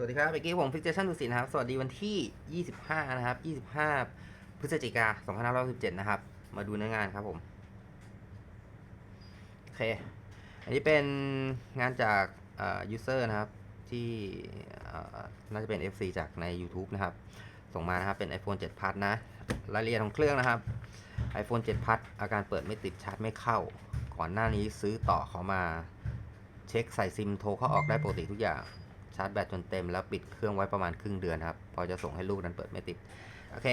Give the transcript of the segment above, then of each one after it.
วัสดีครับเมื่อกี้ผมฟิกเจชั่นดุสิตนะครับ สวัสดีวันที่ 25 นะครับ 25 พฤศจิกา2567 นะครับ มาดูเนื้องานครับผม โอเค อันนี้เป็นงานจากยูเอ่อ user นะครับ ที่น่าจะเป็น FC จากใน YouTube นะครับ ส่งมานะครับ เป็น iPhone 7 Plus นะ รายละเอียดของเครื่องนะครับ iPhone 7 Plus อาการเปิดไม่ติดชาร์จไม่เข้า ก่อนหน้านี้ซื้อต่อเขามา เช็คใส่ซิมโทรเข้าออกได้ปกติทุกอย่างาร์จแบตจนเต็มแล้วปิดเครื่องไว้ประมาณครึ่งเดือนครับ พอจะส่งให้ลูกนั้นเปิดไม่ติด โอเค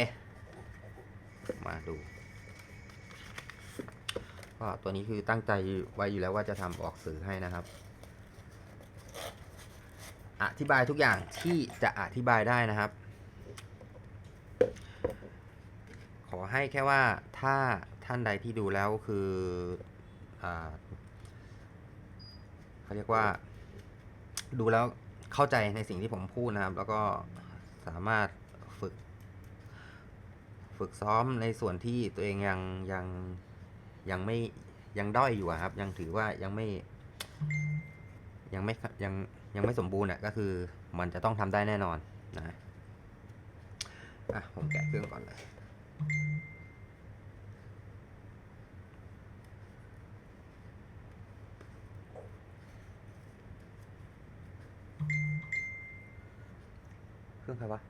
มาดูก็ตัวนี้คือตั้งใจไว้อยู่แล้วว่าจะทำออกสื่อให้นะครับ อธิบายทุกอย่างที่จะอธิบายได้นะครับ ขอให้แค่ว่าถ้าท่านใดที่ดูแล้วคืออเขาเรียกว่าดูแล้ว เข้าใจในสิ่งที่ผมพูดนะครับ แล้วก็สามารถฝึก ฝึกซ้อมในส่วนที่ตัวเองยังยังยังไม่ยังด้อยอยู่ครับ ยังถือว่ายังไม่ ยังไม่ยังยังไม่สมบูรณ์อะก็คือมันจะต้องทำได้แน่นอนนะอะผมแกะเครื่องก่อนเลย รื่องใครวะ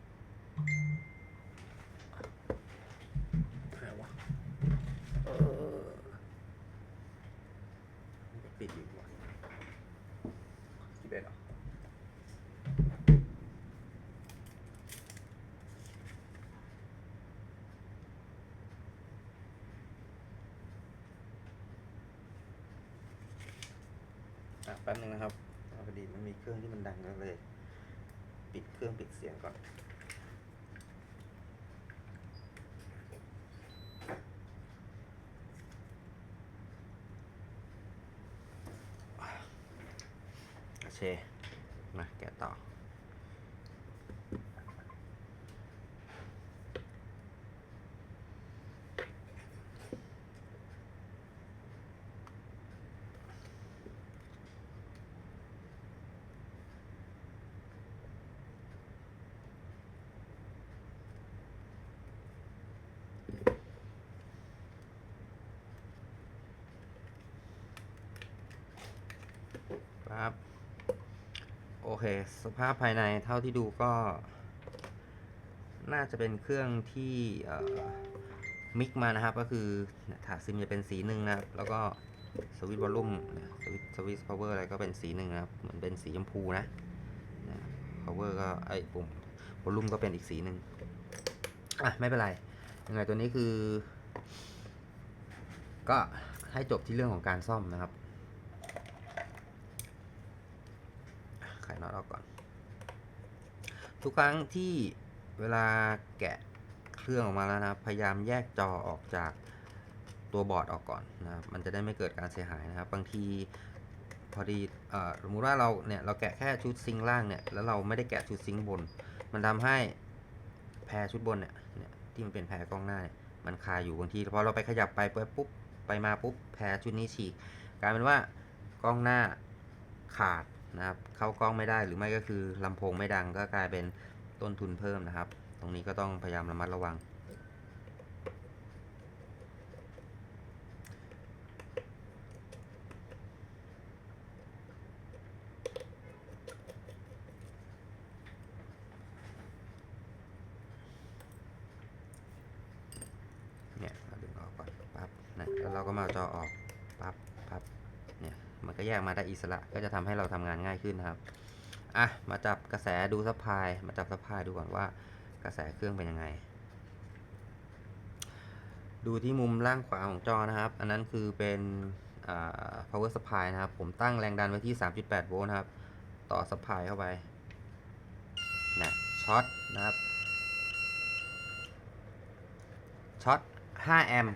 ใครวะเออปิดอยู่ดีกว่าสิบเอ็ดเหรออะแป๊บนึงนะครับพอดีมันมีเครื่องที่มันดังแล้วเลย ปิดเครื่องปิดเสียงก่อน โอเค มาแกะต่อ เค สภาพภายในเท่าที่ดูก็ น่าจะเป็นเครื่องที่มิกมานะครับ ก็คือถาดซิมจะเป็นสีหนึ่งนะครับ แล้วก็สวิตช์วอลลุ่มสวิตสวิตพาวเวอร์อะไรก็เป็นสีหนึ่งนะครับ เหมือนเป็นสีชมพูนะพาวเวอร์ก็ไอ้ปุ่มวอลลุ่มก็เป็นอีกสีหนึ่งอะไม่เป็นไรยังไงตัวนี้คือ ก็ให้จบที่เรื่องของการซ่อมนะครับ ไขน็อตออกก่อน ทุกครั้งที่เวลาแกะเครื่องออกมาแล้วนะพยายามแยกจอออกจากตัวบอร์ดออกก่อนนะครับมันจะได้ไม่เกิดการเสียหายนะครับ บางทีพอดีเอ่อสมมุติว่าเราเนี่ยเราแกะแค่ชุดซิงล่างเนี่ยแล้วเราไม่ได้แกะชุดซิงบน มันทำให้แพรชุดบนเนี่ยเนี่ยที่มันเป็นแพรกล้องหน้าเนี่ยมันคาอยู่บางทีพอเราไปขยับไปปุ๊บไปมาปุ๊บแพรชุดนี้ฉีกกลายเป็นว่ากล้องหน้าขาด นะครับเข้ากล้องไม่ได้หรือไม่ก็คือลำโพงไม่ดังก็กลายเป็นต้นทุนเพิ่มนะครับ ตรงนี้ก็ต้องพยายามระมัดระวัง เนี่ยเราดึงออกก่อนปั๊บนะแล้วเราก็มาเอาจอออกปั๊บปั๊บเนี่ยมันก็ แยกมาได้อิสระ ก็จะทำให้เราทำงานง่ายขึ้นนะครับอะมาจับกระแสดูซัพพลายมาจับซัพพลายดูก่อนว่ากระแสเครื่องเป็นยังไง ดูที่มุมล่างขวาของจอนะครับ อันนั้นคือเป็น power supply นะครับ ผมตั้งแรงดันไว้ที่ 3.8 โวลต์นะครับ ต่อ supply เข้าไปนะช็อตนะครับช็อต 5 แอมป์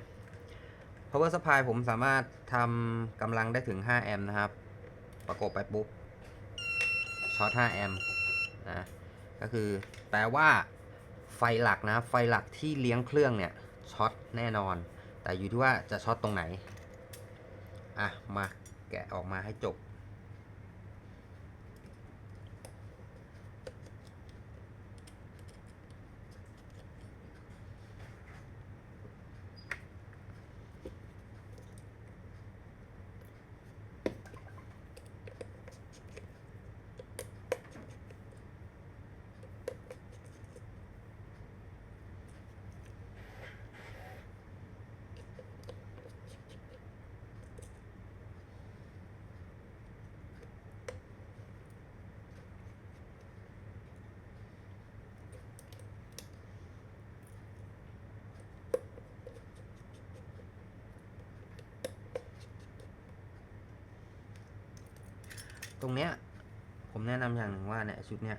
power supply ผมสามารถทำกำลังได้ถึง 5 แอมป์นะครับ ประกบไปปุ๊บ ช็อต 5 แอมป์นะ ก็คือแปลว่าไฟหลักนะ ไฟหลักที่เลี้ยงเครื่องเนี่ย ช็อตแน่นอน แต่อยู่ที่ว่าจะช็อตตรงไหน อะ มาแกะออกมาให้จบ ตรงเนี้ยผมแนะนำอย่างหนึ่งว่าเนี่ยชุดเนี้ย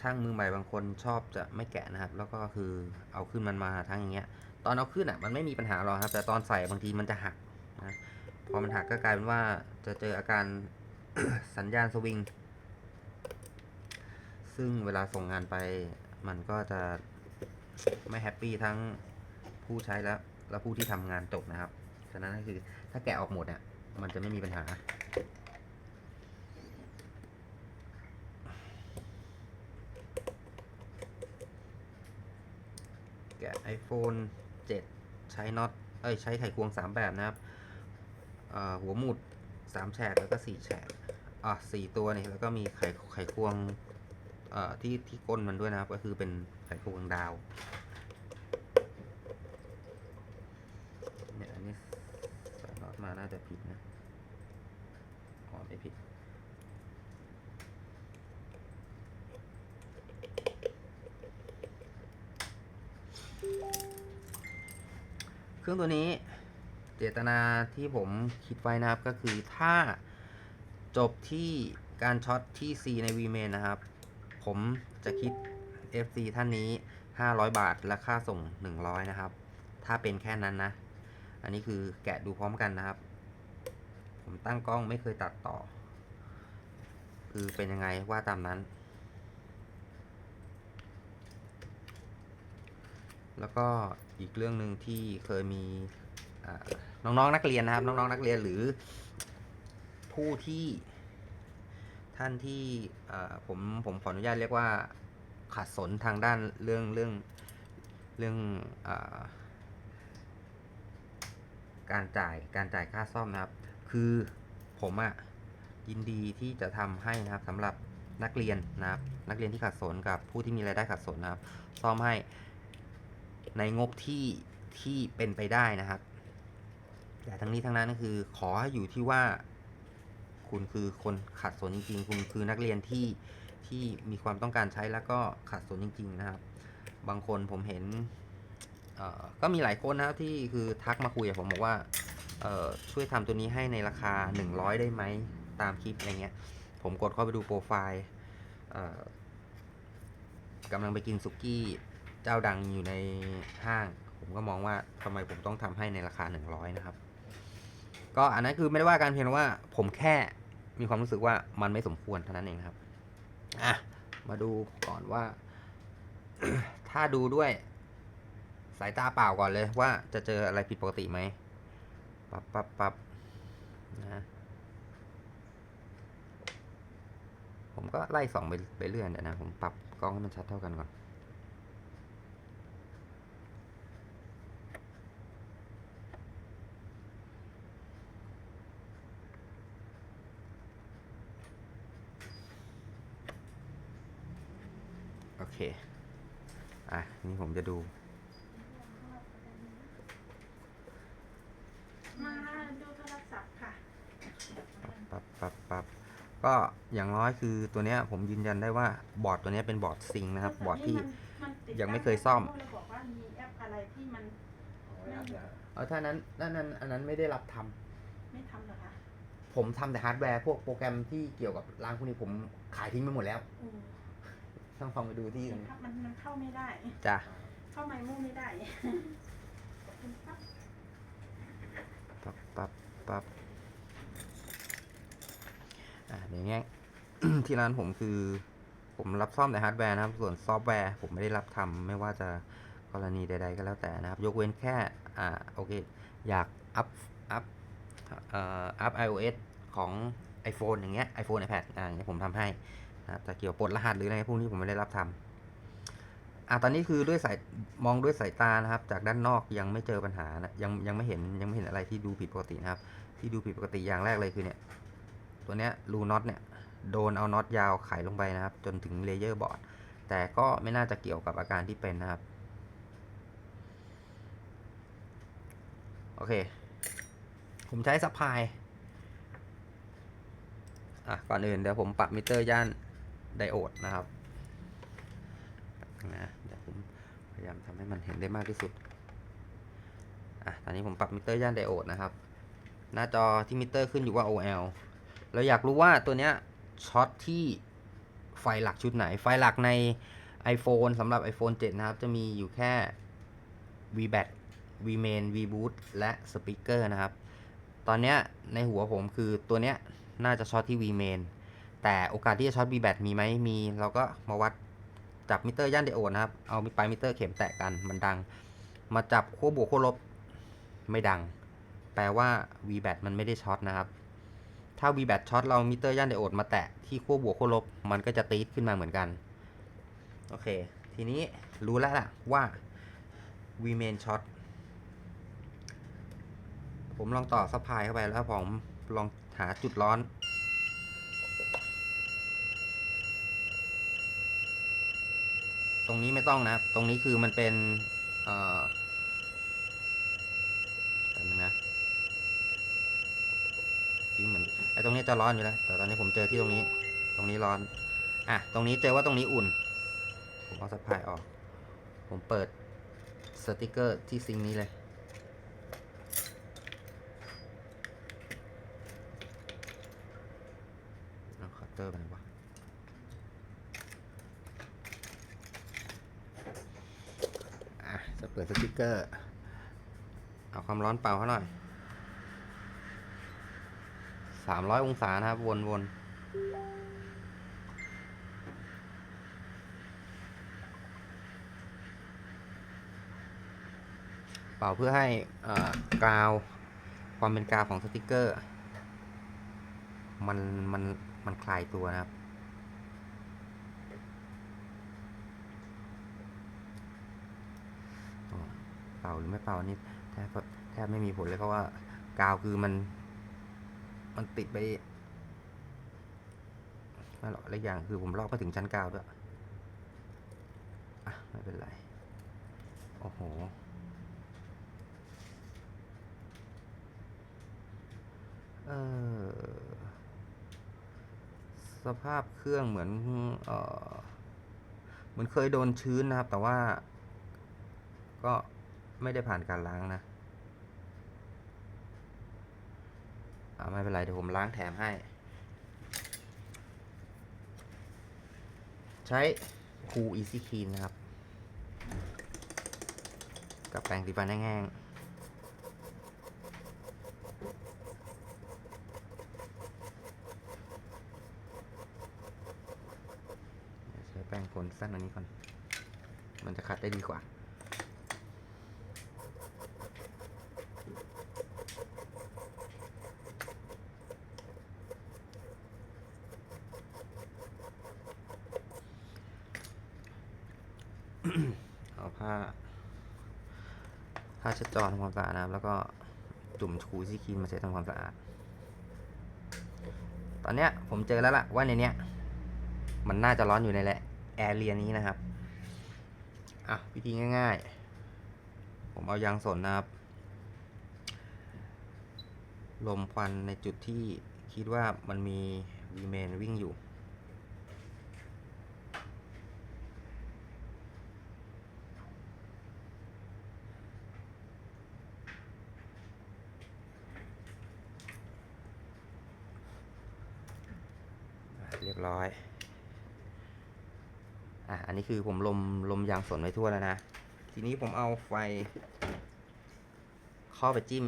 ช่างมือใหม่บางคนชอบจะไม่แกะนะครับ แล้วก็คือเอาขึ้นมันมาทั้งอย่างเงี้ย ตอนเอาขึ้นอะมันไม่มีปัญหาหรอกครับ แต่ตอนใส่บางทีมันจะหักนะพอมันหักก็กลายเป็นว่าจะเจออาการสัญญาณสวิง ซึ่งเวลาส่งงานไปมันก็จะไม่แฮปปี้ทั้งผู้ใช้และและผู้ที่ทำงานจบนะครับ ฉะนั้นก็คือถ้าแกะออกหมดเนี่ยมันจะไม่มีปัญหา แกะ iPhone 7 ใช้น็อตเอ้ยใช้ไขควง 3 แบบนะครับหัวหมุด 3 แฉกแล้วก็ 4 แฉกอะ4ตัวนี่แล้วก็มีไขไขควงที่ที่ก้นมันด้วยนะครับ ก็คือเป็นไขควงดาวเนี่ยอันนี้ใส่น็อตมาน่าจะผิดนะอ๋อไม่ผิด รื่องตัวนี้เจตนาที่ผมคิดไว้นะครับก็คือถ้าจบที่การช็อตที่ C ใน v m a i n นะครับ ผมจะคิด FC ท่านนี้ 500 บาทและค่าส่ง 100 นะครับ ถ้าเป็นแค่นั้นนะ อันนี้คือแกะดูพร้อมกันนะครับ ผมตั้งกล้องไม่เคยตัดต่อ คือเป็นยังไงว่าตามนั้น แล้วก็อีกเรื่องหนึ่งที่เคยมีอ่าน้องๆนนักเรียนนะครับ น้องๆนักเรียนหรือผู้ที่ท่านที่ผมผมขออนุญาตเรียกว่าขัดสนทางด้านเรื่องเรื่องเรื่องอการจ่ายการจ่ายค่าซ่อมนะครับ คือผมอะยินดีที่จะทำให้นะครับสำหรับนักเรียนนะครับ นักเรียนที่ขัดสนกับผู้ที่มีรายได้ขัดสนนะครับ ซ่อมให้ ในงบที่ที่เป็นไปได้นะครับ แต่ทั้งนี้ทั้งนั้นก็คือขอให้อยู่ที่ว่า คุณคือคนขัดสนจริงๆ คุณคือนักเรียนที่ที่มีความต้องการใช้แล้วก็ขัดสนจริง ๆ นะครับ บางคนผมเห็นก็มีหลายคนนะครับที่คือทักมาคุยกับผมบอกว่าช่วยทำตัวนี้ให้ในราคา 100 ได้ไหมตามคลิปอะไรเงี้ย ผมกดเข้าไปดูโปรไฟล์กำลังไปกินสุกี้ เจ้าดังอยู่ในห้าง ผมก็มองว่าทำไมผมต้องทำให้ในราคา 100 นะครับ ก็อันนั้นคือไม่ได้ว่าการเพียงว่าผมแค่มีความรู้สึกว่ามันไม่สมควรเท่านั้นเองครับอะมาดูก่อนว่า ถ้าดูด้วย สายตาเปล่าก่อนเลยว่าจะเจออะไรผิดปกติไหมปับปับปับนะผมก็ไล่สองไปไปเรื่อยเดี๋ยวนะผมปรับกล้องให้มันชัดเท่ากันก่อน อเคอะ นี่ผมจะดู มาดูโทรศัพท์ค่ะปั๊บปั๊บปั๊บก็อย่างน้อยคือตัวเนี้ยผมยืนยันได้ว่าบอร์ดตัวเนี้ยเป็นบอร์ดซิงค์นะครับ บอร์ดที่มันติดยังไม่เคยซ่อมก็เลยบอกว่ามีแอปอะไรที่มันเอาถ้านั้นนั่นนั้นอันนั้นไม่ได้รับทำไม่ทำเหรอคะผมทำแต่ฮาร์ดแวร์พวกโปรแกรมที่เกี่ยวกับร้านพวกนี้ผมขายทิ้งไปหมดแล้วอืม ต้องลองไปดูที่มันเข้ามันมันเข้าไม่ได้ จ้ะเข้าไมโม่ไม่ได้ขอบคุณครับปั๊บปั๊บปั๊บอ่าอย่างเงี้ยที่ร้านผมคือ ผมรับซ่อมแต่ฮาร์ดแวร์นะครับ ส่วนซอฟต์แวร์ ผมไม่ได้รับทำไม่ว่าจะกรณีใด ๆ ก็แล้วแต่นะครับ ยกเว้นแค่ อ่า โอเค อยากอัพ อัพเอ่ออัพ iOS ของ iPhone อย่างเงี้ย iPhone iPad อ่าอย่างเงี้ยผมทำให้ นะแต่เกี่ยวปลดรหัสหรืออะไรพวกนี้ผมไม่ได้รับทำอ่าตอนนี้คือด้วยสายมองด้วยสายตานะครับ จากด้านนอกยังไม่เจอปัญหานะยังยังไม่เห็นยังไม่เห็นอะไรที่ดูผิดปกตินะครับ ที่ดูผิดปกติอย่างแรกเลยคือเนี่ย ตัวเนี้ยรูน็อตเนี่ยโดนเอาน็อตยาวไขลงไปนะครับ จนถึงเลเยอร์บอร์ดแต่ก็ไม่น่าจะเกี่ยวกับอาการที่เป็นนะครับ โอเค ผมใช้ซัพายอะก่อนอื่นเดี๋ยวผมปรับมิเตอร์ย่าน ไดโอดนะครับนะเดี๋ยวผมพยายามทำให้มันเห็นได้มากที่สุดอะตอนนี้ผมปรับมิเตอร์ย่านไดโอดนะครับ หน้าจอที่มิเตอร์ขึ้นอยู่ว่า OL เราอยากรู้ว่าตัวเนี้ยช็อตที่ไฟหลักชุดไหน ไฟหลักใน iPhone สำหรับ iPhone 7 นะครับ จะมีอยู่แค่ VBAT VMain VBoot และ Speaker นะครับ ตอนเนี้ยในหัวผมคือตัวเนี้ยน่าจะช็อตที่ VMain แต่โอกาสที่จะช็อต VBAT มีไหมมี เราก็มาวัดจับมิเตอร์ย่านไดโอดนะครับ เอาไปลายมิเตอร์เข็มแตะกันมันดัง มาจับขั้วบวกขั้วลบไม่ดัง แปลว่า VBAT มันไม่ได้ช็อตนะครับ ถ้า VBAT ช็อตเรามิเตอร์ย่านไดโอดมาแตะที่ขั้วบวกขั้วลบมันก็จะตีดขึ้นมาเหมือนกัน โอเค ทีนี้รู้แล้วล่ะว่า VMain ช็อตผมลองต่อซัพพลายเข้าไปแล้วผมลองหาจุดร้อน ตรงนี้ไม่ต้องนะครับ ตรงนี้คือมันเป็นเอ่อแป๊บนึงนะที่เหมือนไอ้ตรงนี้จะร้อนอยู่แล้ว แต่ตอนนี้ผมเจอที่ตรงนี้ ตรงนี้ร้อน อะ ตรงนี้เจอว่าตรงนี้อุ่น ผมเอาซัพพลายออก ผมเปิดสติกเกอร์ที่ซิงนี้เลย เอาคัตเตอร์ไปไหนวะอะ จะเปิดสติกเกอร์ เอาความร้อนเป่าเขาหน่อยสามร้อยองศานะครับ วนวนเป่าเพื่อให้กาวความเป็นกาวของสติกเกอร์ มันมันมันคลายตัวนะครับ อ๋อเป่า หรือไม่เป่านี่แทบแทบไม่มีผลเลยเพราะว่ากาวคือมัน มันติดไปไม่หรอกและอกอย่างคือผมลอกไปถึงชั้นกาวด้วยอะไม่เป็นไร โอ้โหเออสภาพเครื่องเหมือนเออเหมือนเคยโดนชื้นนะครับ แต่ว่า ก็ ไม่ได้ผ่านการล้างนะอาไม่เป็นไรเดี๋ยวผมล้างแถมให้ใช้ Cool Easy Clean นะครับ กับแปรงสีฟันแห้งๆใช้แปรงขนสั้นอันนี้ก่อน มันจะขัดได้ดีกว่า เอาผ้าผ้าเช็ดจอทำความสะอาดนะครับแล้วก็จุ่มชูซี่ครีมมาเช็ดทำความสะอาด ตอนเนี้ยผมเจอแล้วล่ะว่าในเนี้ย มันน่าจะร้อนอยู่ในแหละแอร์เรียนี้นะครับอะวิธีง่าย ๆ ผมเอายางสนนะครับ ลมควันในจุดที่คิดว่ามันมีวีเมนวิ่งอยู่ เร้อย อะ อันนี้คือผมลมลมยางสนไว้ทั่วแล้วนะ ทีนี้ผมเอาไฟเข้าไปจิ้ม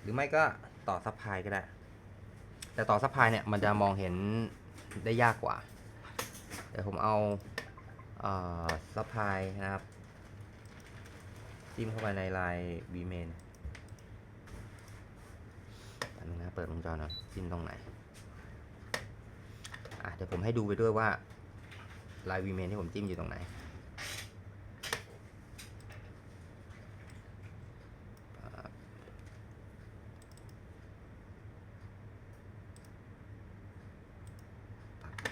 หรือไม่ก็ต่อซัพพลายก็ได้ แต่ต่อซัพพลายเนี่ยมันจะมองเห็นได้ยากกว่าเดี๋ยวผมเอาเอ่อซัพพลายนะครับ จิ้มเข้าไปในลาย v m a i n อันนึงนะ เปิดวงจรหน่อยจิ้มตรงไหน อะเดี๋ยวผมให้ดูไปด้วยว่าลายวีเมนที่ผมจิ้มอยู่ตรงไหนอ่า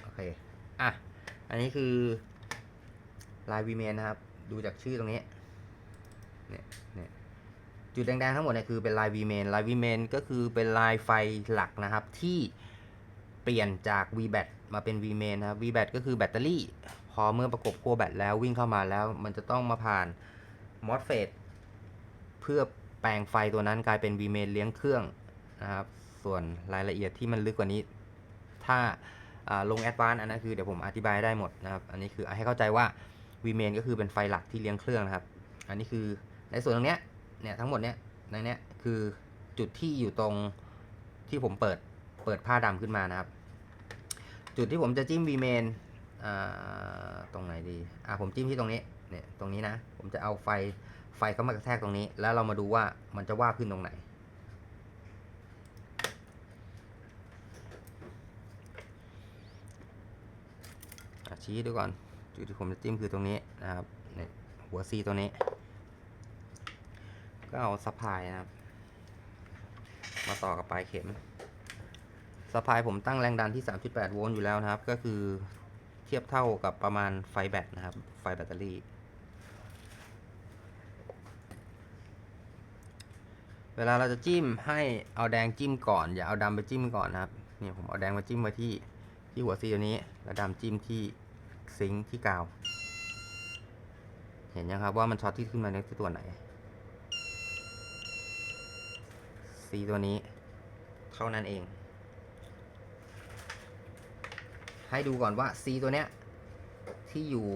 โอเค อะ อันนี้คือลายวีเมนนะครับ ดูจากชื่อตรงนี้ เนี่ยเนี่ยจุดแดงๆทั้งหมดเนี่ยคือเป็นลายวีเมนลายวีเมนก็คือเป็นลายไฟหลักนะครับที่เปลี่ยนจาก VBAT มาเป็น VMain นะครับ VBAT ก็คือแบตเตอรี่ พอเมื่อประกบขั้วแบตแล้ววิ่งเข้ามาแล้ว มันจะต้องมาผ่าน MOSFET เพื่อแปลงไฟตัวนั้นกลายเป็น VMain เลี้ยงเครื่องนะครับ ส่วนรายละเอียดที่มันลึกกว่านี้ ถ้าลงแอดวานอันนั้นคือเดี๋ยวผมอธิบายได้หมดนะครับ อันนี้คือให้เข้าใจว่า VMain ก็คือเป็นไฟหลักที่เลี้ยงเครื่องนะครับ อันนี้คือในส่วนตรงเนี้ยเนี่ยทั้งหมดเนี้ยในเนี้ยคือจุดที่อยู่ตรงที่ผมเปิดเปิดผ้าดำขึ้นมานะครับ จุดที่ผมจะจิ้ม VMain ตรงไหนดีอ่าผมจิ้มที่ตรงนี้เนี่ยตรงนี้นะ ผมจะเอาไฟไฟเข้ามากระแทกตรงนี้ แล้วเรามาดูว่ามันจะว่าขึ้นตรงไหน ชี้ดูก่อน จุดที่ผมจะจิ้มคือตรงนี้นะครับเนี่ยหัวซีตัวนี้ ก็เอาสะพายนะครับ มาต่อกับปลายเข็ม สะพายผมตั้งแรงดันที่ 3.8 โวลต์อยู่แล้วนะครับ ก็คือเทียบเท่ากับประมาณไฟแบตนะครับ ไฟแบตเตอรี่ เวลาเราจะจิ้มให้เอาแดงจิ้มก่อน อย่าเอาดำไปจิ้มก่อนนะครับนี่ผมเอาแดงมาจิ้มไว้ที่ที่หัวซีตัวนี้ แล้วดำจิ้มที่ซิงค์ที่กาว เห็นยังครับว่ามันช็อตที่ขึ้นมาเนี่ยคือตัวไหนซีตัวนี้เท่านั้นเอง ให้ดูก่อนว่า C ตัวเนี้ยที่อยู่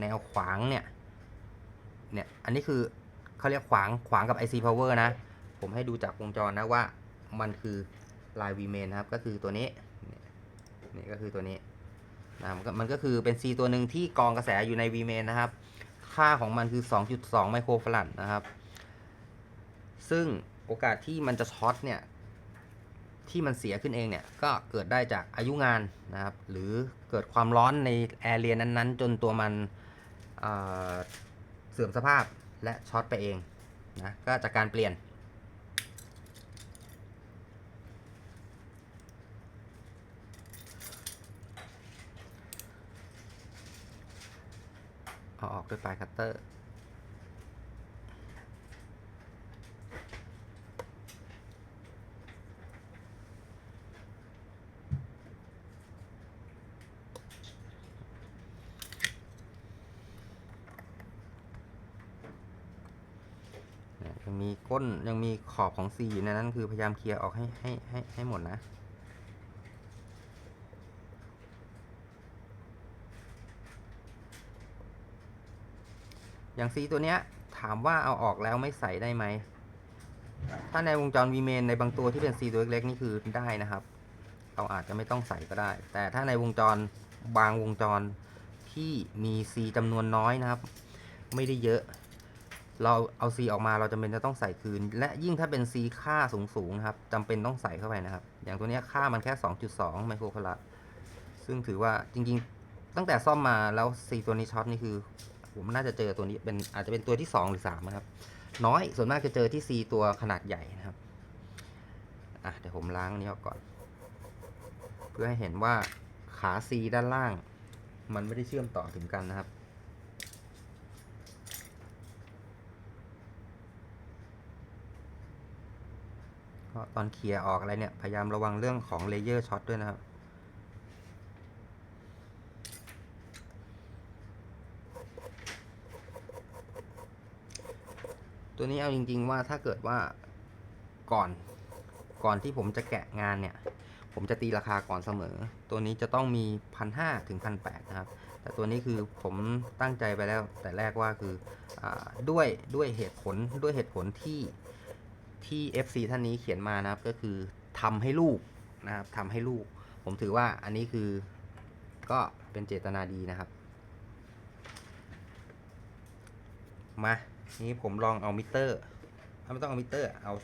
แนวขวางเนี่ย เนี่ย อันนี้คือเขาเรียกขวางขวางกับ IC power นะ ผมให้ดูจากวงจรนะว่ามันคือลาย V main นะครับ ก็คือตัวนี้เนี่ยก็คือตัวนี้นะมันก็มันก็คือเป็น C ตัวหนึ่งที่กองกระแสอยู่ใน V main นะครับ ค่าของมันคือ 2.2 ไมโครฟาราดนะครับ ซึ่งโอกาสที่มันจะช็อตเนี่ย ที่มันเสียขึ้นเองเนี่ยก็เกิดได้จากอายุงานนะครับ หรือเกิดความร้อนในแอร์เรียนั้นๆ จนตัวมันเเสื่อมสภาพและช็อตไปเองนะก็จากการเปลี่ยน เอาออกด้วยปลายคัตเตอร์ มีก้นยังมีขอบของซีอยู่ในนั้นคือพยายามเคลียร์ออกให้ให้ให้ให้หมดนะ อย่างซีตัวเนี้ยถามว่าเอาออกแล้วไม่ใส่ได้ไหม ถ้าในวงจร v m a i n ในบางตัวที่เป็นซีตัวเล็กๆนี่คือได้นะครับ เราอาจจะไม่ต้องใส่ก็ได้ แต่ถ้าในวงจรบางวงจรที่มีซีจำนวนน้อยนะครับ ไม่ได้เยอะ เราเอา C ออกมาเราจำเป็นจะต้องใส่คืน และยิ่งถ้าเป็น C ค่าสูงๆนะครับจำเป็นต้องใส่เข้าไปนะครับ อย่างตัวนี้ค่ามันแค่ 2.2 ไมโครฟาราดซึ่งถือว่าจริงๆ ตั้งแต่ซ่อมมาแล้ว C ตัวนี้ช็อตนี่คือ ผมน่าจะเจอตัวนี้เป็นอาจจะเป็นตัวที่ 2 หรือ 3 นะครับ น้อยส่วนมากจะเจอที่ C ตัวขนาดใหญ่นะครับอะเดี๋ยวผมล้างนนี้ออกก่อน เพื่อให้เห็นว่าขา C ด้านล่าง มันไม่ได้เชื่อมต่อถึงกันนะครับ ตอนเคลียร์ออกอะไรเนี่ย พยายามระวังเรื่องของเลเยอร์ช็อตด้วยนะครับ ตัวนี้เอาจริง ๆ ว่าถ้าเกิดว่าก่อนก่อนที่ผมจะแกะงานเนี่ย ผมจะตีราคาก่อนเสมอ ตัวนี้จะต้องมีพันห้าถึงพันแปดนะครับ แต่ตัวนี้คือผมตั้งใจไปแล้วแต่แรกว่าคืออด้วยด้วยเหตุผลด้วยเหตุผลที่ ที่ FC ท่านนี้เขียนมานะครับ ก็คือทำให้ลูกนะครับทำให้ลูก ผมถือว่าอันนี้คือก็เป็นเจตนาดีนะครับ มา นี้ผมลองเอามิเตอร์ไม่ต้องเอามิเตอร์เอา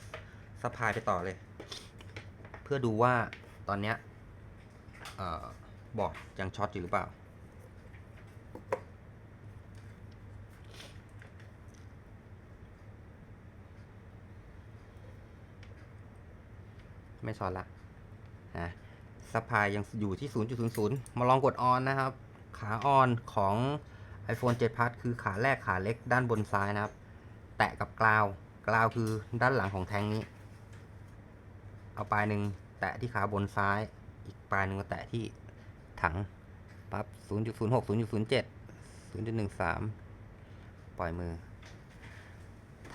สะพายไปต่อเลย เพื่อดูว่าตอนเนี้ยบอร์ดยังช็อตอยู่หรือเปล่า ไม่ช็อตละนะสะพายยังอยู่ที่ 0.00 มาลองกดออนนะครับ ขาออนของ iPhone 7 Plus คือขาแรกขาเล็กด้านบนซ้ายนะครับ แตะกับกราวกราวคือด้านหลังของแทงนี้ เอาปลายหนึ่งแตะที่ขาบนซ้าย อีกปลายหนึ่งก็แตะที่ถังปั๊บ 0.06 0.07 0.13 ปล่อยมือ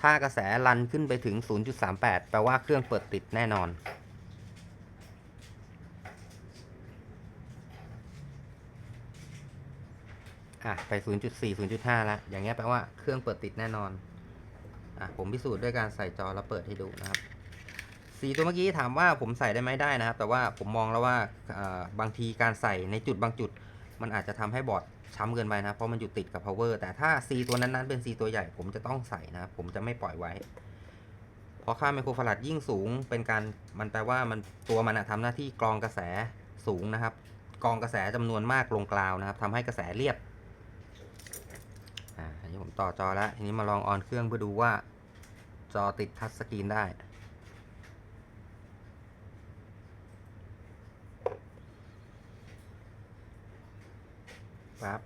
ถ้ากระแสรันขึ้นไปถึง 0.38 แปลว่าเครื่องเปิดติดแน่นอน อะไป 0.4 0.5 แล้วอย่างเงี้ยแปลว่าเครื่องเปิดติดแน่นอนอะผมพิสูจน์ด้วยการใส่จอแล้วเปิดให้ดูนะครับสีตัวเมื่อกี้ถามว่าผมใส่ได้ไหมได้นะครับ แต่ว่าผมมองแล้วว่าบางทีการใส่ในจุดบางจุด มันอาจจะทำให้บอร์ดช้ำเกินไปนะเพราะมันอยู่ติดกับ power แต่ถ้า C ตัวนั้นๆเป็น C ตัวใหญ่ผมจะต้องใส่นะครับผมจะไม่ปล่อยไว้ เพราะค่าไมโครฟาราดยิ่งสูง เป็นการมันแปลว่ามันตัวมันอะทำหน้าที่กรองกระแสสูงนะครับกรองกระแสจำนวนมากลงกราวนะครับทำให้กระแสเรียบ ผมต่อจอแล้วทีนี้มาลองออนเครื่องเพื่อดูว่า จอติดทัชสกรีนได้ ครับ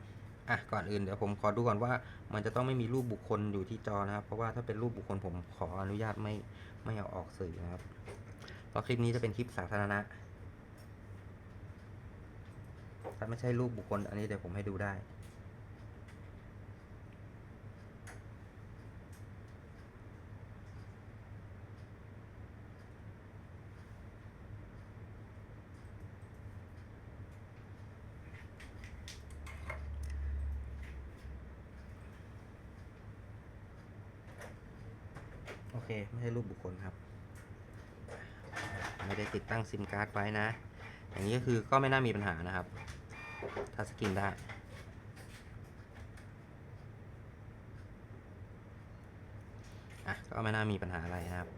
อะก่อนอื่นเดี๋ยวผมขอดูก่อนว่า มันจะต้องไม่มีรูปบุคคลอยู่ที่จอนะครับ เพราะว่าถ้าเป็นรูปบุคคลผมขออนุญาตไม่ไม่เอาออกสื่อนะครับเพราะคลิปนี้จะเป็นคลิปสาธารณะถ้าไม่ใช่รูปบุคคล อันนี้เดี๋ยวผมให้ดูได้ โอเค ไม่ใช่รูปบุคคลครับ ไม่ได้ติดตั้ง ซิมการ์ดไว้นะ อย่างนี้ก็คือก็ไม่น่ามีปัญหานะครับ ถ้าสกินได้ อะ ก็ไม่น่ามีปัญหาอะไรนะครับ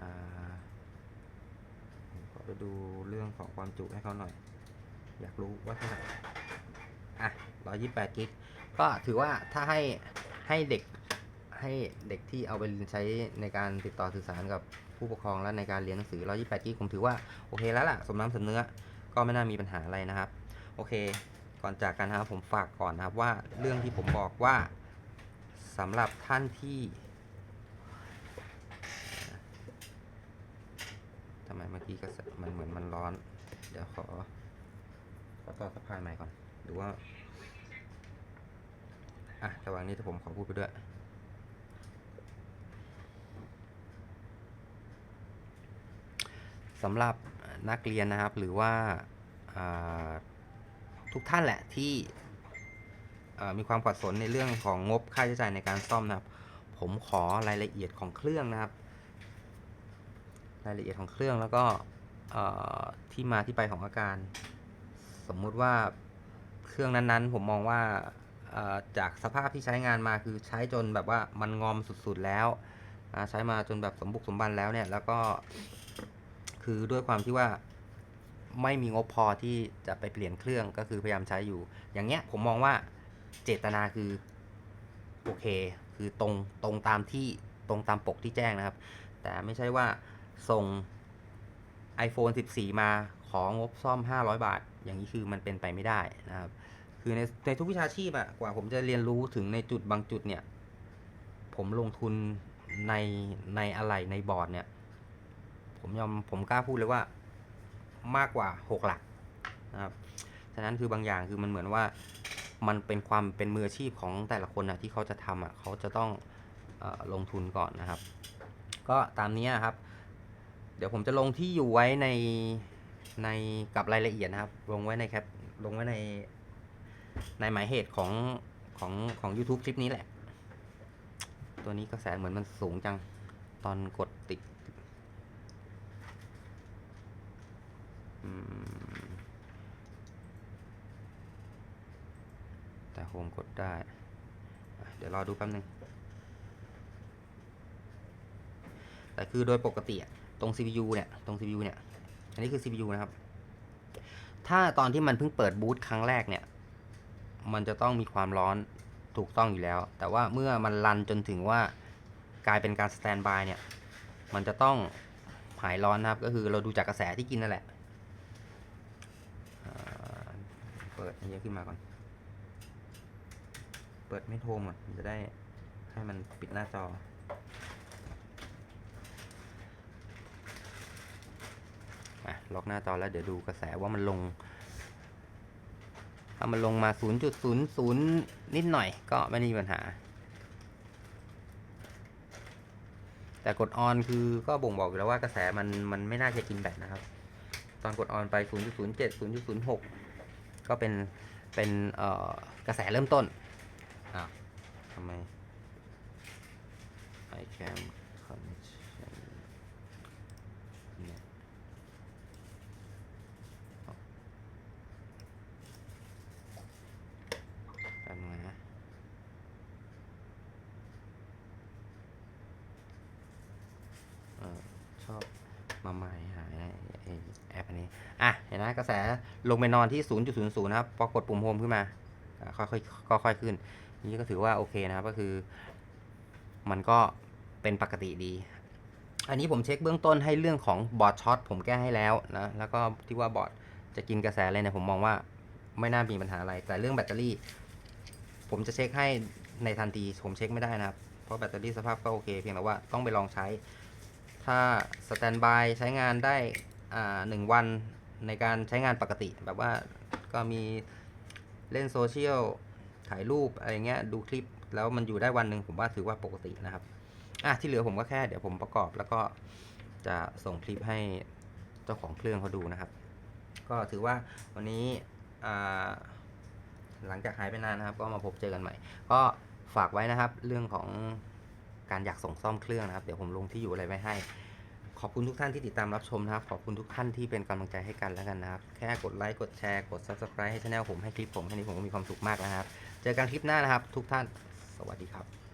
อ่าผมขอไปดูเรื่องของความจุให้เขาหน่อย อยากรู้ว่าเท่าไหร่ อะ128กิก ก็ถือว่าถ้าให้ให้เด็ก ให้เด็กที่เอาไปใช้ในการติดต่อสื่อสารกับผู้ปกครองและในการเรียนหนังสือ 128 กิกผมถือว่าโอเคแล้วล่ะ สมน้ำสมเนื้อ ก็ไม่น่ามีปัญหาอะไรนะครับ โอเค ก่อนจากกันนะครับผมฝากก่อนนะครับว่าเรื่องที่ผมบอกว่าสำหรับท่านที่ทำไมเมื่อกี้ก็มันเหมือนมันร้อน เดี๋ยวขอขอต่อสะพายใหม่ก่อน ดูว่า อะระหว่างนี้ถ้าผมขอพูดไปด้วย สำหรับนักเรียนนะครับหรือว่าาทุกท่านแหละที่มีความกัดสนในเรื่องของงบค่าใช้จ่ายในการซ่อมนะครับ ผมขอรายละเอียดของเครื่องนะครับ รายละเอียดของเครื่องแล้วก็ที่มาที่ไปของอาการ สมมุติว่าเครื่องนั้นๆ ผมมองว่าจากสภาพที่ใช้งานมาคือใช้จนแบบว่ามันงอมสุดๆแล้ว ใช้มาจนแบบสมบุกสมบันแล้วเนี่ยแล้วก็ คือด้วยความที่ว่าไม่มีงบพอที่จะไปเปลี่ยนเครื่องก็คือพยายามใช้อยู่ อย่างเงี้ยผมมองว่าเจตนาคือโอเค คือตรงตรงตามที่ตรงตามปกที่แจ้งนะครับ แต่ไม่ใช่ว่าส่ง iPhone 14 มาของบซ่อม 500 บาท อย่างนี้คือมันเป็นไปไม่ได้นะครับ คือในในทุกวิชาชีพอะกว่าผมจะเรียนรู้ถึงในจุดบางจุดเนี่ย ผมลงทุนในในอะไรในบอร์ดเนี่ย ผมยอมผมกล้าพูดเลยว่ามากกว่า 6 หลักนะครับฉะนั้นคือบางอย่างคือมันเหมือนว่ามันเป็นความเป็นมืออาชีพของแต่ละคนนะที่เขาจะทำอะเขาจะต้องออลงทุนก่อนนะครับ ก็ตามนี้นะครับ เดี๋ยวผมจะลงที่อยู่ไว้ในในกับรายละเอียดนะครับ ลงไว้ในแคปลงไว้ในในหมายเหตุของของของ YouTube คลิปนี้แหละ ตัวนี้กระแสเหมือนมันสูงจังตอนกดติด อืม แต่โฮมกดได้ เดี๋ยวรอดูแป๊บนึง แต่คือโดยปกติตรง CPU เนี่ย ตรง CPU เนี่ย อันนี้คือ CPU นะครับ ถ้าตอนที่มันเพิ่งเปิดบูตครั้งแรกเนี่ย มันจะต้องมีความร้อนถูกต้องอยู่แล้ว แต่ว่าเมื่อมันรันจนถึงว่ากลายเป็นการสแตนบายเนี่ย มันจะต้องหายร้อนนะครับ ก็คือเราดูจากกระแสที่กินนั่นแหละ อ่าเปิด อันนี้ขึ้นมาก่อน เปิดไม่โทรมก่อนมันจะได้ให้มันปิดหน้าจอ อะ ล็อกหน้าจอแล้วเดี๋ยวดูกระแสว่ามันลง ถ้ามันลงมา 0.00 นิดหน่อยก็ไม่มีปัญหา แต่กดออนคือก็บ่งบอกอยู่แล้วว่ากระแสมันมันไม่น่าจะกินแบตนะครับ ตอนกดออนไป 0.07 0.06 ก็เป็นเป็นเอ่อกระแสเริ่มต้นอ้าวทำไม I can connection เนี่ยแป๊บนึงนะ เออชอบมาใหม่หายไอ้แอปอันนี้ อะ เห็นนะกระแส ลงไปนอนที่ 0.00 นะครับพอกดปุ่มโฮมขึ้นมาค่อยๆก็ค่อยขึ้น นี่ก็ถือว่าโอเคนะครับก็คือ มันก็เป็นปกติดี อันนี้ผมเช็คเบื้องต้นให้เรื่องของบอร์ดช็อตผมแก้ให้แล้วนะแล้วก็ที่ว่าบอร์ดจะกินกระแสอะไรเนี่ยผมมองว่าไม่น่ามีปัญหาอะไร แต่เรื่องแบตเตอรี่ ผมจะเช็คให้ในทันทีผมเช็คไม่ได้นะครับ เพราะแบตเตอรี่สภาพก็โอเค เพียงแต่ว่าต้องไปลองใช้ ถ้าสแตนบายใช้งานได้หนึ่งวัน ในการใช้งานปกติ แบบว่าก็มีเล่นโซเชียลถ่ายรูปอะไรเงี้ยดูคลิปแล้วมันอยู่ได้วันหนึ่งผมว่าถือว่าปกตินะครับอะที่เหลือผมก็แค่เดี๋ยวผมประกอบแล้วก็จะส่งคลิปให้เจ้าของเครื่องเขาดูนะครับ ก็ถือว่าวันนี้หลังจากหายไปนานนะครับ ก็มาพบเจอกันใหม่ ก็ฝากไว้นะครับเรื่องของการอยากส่งซ่อมเครื่องนะครับ เดี๋ยวผมลงที่อยู่อะไรไว้ให้ ขอบคุณทุกท่านที่ติดตามรับชมนะครับ ขอบคุณทุกท่านที่เป็นกำลังใจให้กันแล้วกันนะครับ แค่กดไลค์ กดแชร์ กด subscribe ให้ช anel ผมให้คลิปผมแค่นี้ผมก็มีความสุขมากแล้วนะครับ เจอกันคลิปหน้านะครับ ทุกท่าน สวัสดีครับ